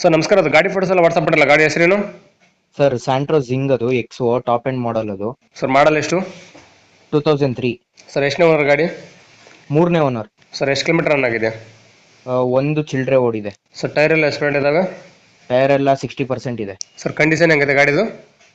Sir ನಮಸ್ಕಾರ ಅದು ಗಾಡಿ ಫೋಟೋಸ್ ಎಲ್ಲ ವಾಟ್ಸಪ್ ಮಾಡಲ್ಲ ಗಾಡಿ ಹೆಸರೇನು? ಸರ್ ಸ್ಯಾಂಟ್ರೋ ಜಿಂಗ್ ಅದು ಎಕ್ಸ್ ಟಾಪ್ ಎಂಡ್ ಮಾಡಲ್ ಅದು. ಸರ್ ಮಾಡಲ್ ಎಷ್ಟು? ಟೂ ತೌಸಂಡ್ ತ್ರೀ ಸರ್ ಎಷ್ಟನೇ ಓನರ್ ಗಾಡಿ? ಮೂರನೇ ಓನರ್ ಸರ್ ಎಷ್ಟು ಕಿಲೋಮೀಟರ್ ರನ್ ಆಗಿದೆ? ಒಂದು ಚಿಲ್ಡ್ರೆ ಓಡಿದೆ. ಸರ್ ಟೈರ್ ಎಲ್ಲ ಎಸ್ಪೆಂಟ್ ಇದಾವೆ? ಟೈರ್ ಎಲ್ಲ ಸಿಕ್ಸ್ಟಿ ಪರ್ಸೆಂಟ್ ಇದೆ. ಸರ್ ಕಂಡೀಷನ್ ಹೆಂಗಿದೆ ಗಾಡಿದು?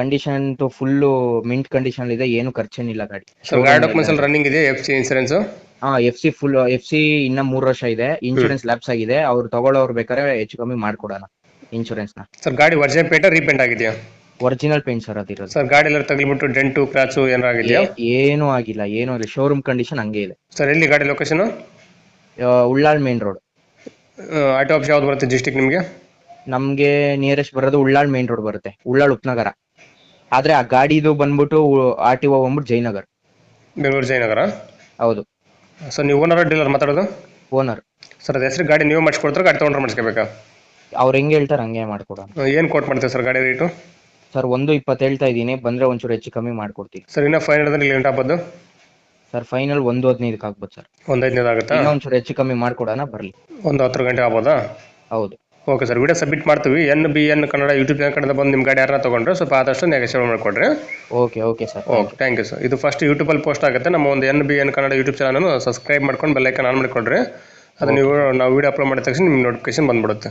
ಕಂಡೀಷನ್ ಫುಲ್ಲು ಮಿಂಟ್ ಕಂಡೀಷನ್ ಇದೆ ಏನು ಖರ್ಚೇನಿಲ್ಲ ಗಾಡಿ. ಸರ್ ಗಾಡಿ ಡಾಕ್ಯುಮೆಂಟ್ಸ್ ಎಲ್ಲ ರನ್ನಿಂಗ್ ಇದೆ ಎಫ್ ಸಿ ಇನ್ಸೂರೆನ್ಸ್ ಹಾ F C full F C ಇನ್ನ ಮೂರ್ ವರ್ಷ ಇದೆ ಇನ್ಶೂರೆನ್ಸ್ ಲ್ಯಾಪ್ಸ್ ಆಗಿದೆ ಅವ್ರು ತಗೊಳ್ಳೋರು ಬೇಕಾದ್ರೆ ಹೆಚ್ಚು ಕಮ್ಮಿ ಮಾಡ್ಕೊಡೋಣ ಇನ್ಶೂರೆನ್ಸ್ನ. ಸರ್ ಗಾಡಿ ವರ್ಜನ್ ಪೇಟ ರೀಪೇಂಟ್ ಆಗಿದೆಯಾ? ಒರಿಜಿನಲ್ ಪೇಂಟ್ ಸರ್ ಅದಿರೋದು. ಸರ್ ಗಾಡಿ ಎಲ್ಲ ತಗಲಿಬಿಟ್ಟು ಡೆಂಟು ಕ್ರಾಚು ಏನಾರು ಆಗಿದೆಯಾ? ಏನು ಏನೂ ಆಗಿಲ್ಲ ಏನೂ ಇಲ್ಲ ಶೋರೂಮ್ ಕಂಡೀಷನ್ ಹಂಗೆ ಇದೆ. ಸರ್ ಎಲ್ಲಿ ಗಾಡಿ ಲೊಕೇಶನ್ ಆ, Ullal main road auto office ಯಾವ್ದು ಬರುತ್ತೆ ಡಿಸ್ಟಿಕ್ ನಿಮಗೆ? ನಮ್ಗೆ ನಿಯರೆಸ್ಟ್ ಬರೋದು ಉಳ್ಳಾಳ್ ಮೇನ್ ರೋಡ್ ಬರುತ್ತೆ ಉಳ್ಳಾಳ್ ಉಪನಗರ. ಆದ್ರೆ ಆ ಗಾಡಿದು ಬಂದ್ಬಿಟ್ಟು ಆರ್ ಟಿ ಒ ಬಂದ್ಬಿಟ್ಟು ಜಯನಗರ್ ಬೆಂಗಳೂರು ಜಯನಗರ ಹೌದು. ಸರ್ ನೀವು ಓನರ್ ಡೀಲರ್ ಮಾತಾಡೋದು? ಓನರ್ ಸರ್ ಅದು ಹೆಸರು ಗಾಡಿ ನೀವು ಮಾಡಿಸ್ಕೊಡ್ತಾರೆ ಗಾಡಿ ತೊಗೊಂಡ್ರೆ ಮಾಡಿಸ್ಕೋಬೇಕಾ? ಅವ್ರು ಹೆಂಗೆ ಹೇಳ್ತಾರೆ ಹಂಗೆ ಮಾಡ್ಕೊಡೋಣ. ಏನು ಕೋಟ್ ಮಾಡ್ತೀವಿ ಸರ್ ಗಾಡಿ ರೇಟು ಸರ್ ಒಂದು ಇಪ್ಪತ್ತು ಹೇಳ್ತಾ ಇದ್ದೀನಿ ಬಂದ್ರೆ ಒಂಚೂರು ಹೆಚ್ಚು ಕಮ್ಮಿ ಮಾಡ್ಕೊಡ್ತೀವಿ ಸರ್ ಇನ್ನೂ ಫೈನ್ ಹಂಡ್ರೆಡ್ ಇಲ್ಲಿ ಎಂಟು ಆಗ್ಬೋದು ಸರ್ ಫೈನಲ್ ಒಂದು ಹದಿನೈದಕ್ಕೆ ಆಗ್ಬೋದು ಸರ್ ಒಂದು ಐದನೇದು ಆಗುತ್ತಾ? ಇನ್ನೂ ಒಂಚೂರು ಹೆಚ್ಚು ಕಮ್ಮಿ ಮಾಡ್ಕೊಡೋಣ ಬರಲಿ. ಒಂದು ಹತ್ತು ಗಂಟೆ ಆಗ್ಬೋದಾ? ಹೌದು. ಓಕೆ ಸರ್ ವಿಡಿಯೋ ಸಬ್ಮಿಟ್ ಮಾಡ್ತೀವಿ. N B N Kannada YouTube channel ಕಡೆಯಿಂದ ಬಂದು ನಿಮ್ಮ ಗಾಡಿ ಯಾರನ್ನ ತೊಗೊಂಡ್ರೆ ಸ್ವಲ್ಪ ಆದಷ್ಟು ನೆಗೆಸಿಬಲ್ ಮಾಡಿಕೊಡ್ರಿ. Okay okay sir okay thank you sir ಇದು ಫಸ್ಟ್ ಯೂಟ್ಯೂಬಲ್ಲಿ ಪೋಸ್ಟ್ ಆಗುತ್ತೆ. ನಮ್ಮ ಒಂದು N B N Kannada YouTube ಚಾನಲನ್ನು ಸಬ್ಸ್ಕ್ರೈಬ್ ಮಾಡ್ಕೊಂಡು ಬೆಲ್ಲೈಕನ್ ಆನ್ ಮಾಡಿಕೊಡ್ರಿ. ಅದು ನೀವು ನಾವು ವೀಡಿಯೋ ಅಪ್ಲೋಡ್ ಮಾಡಿದ ತಕ್ಷಣ ನಿಮ್ಗೆ ನೋಟಿಫಿಕೇಶನ್ ಬಂದ್ಬಿಡುತ್ತೆ.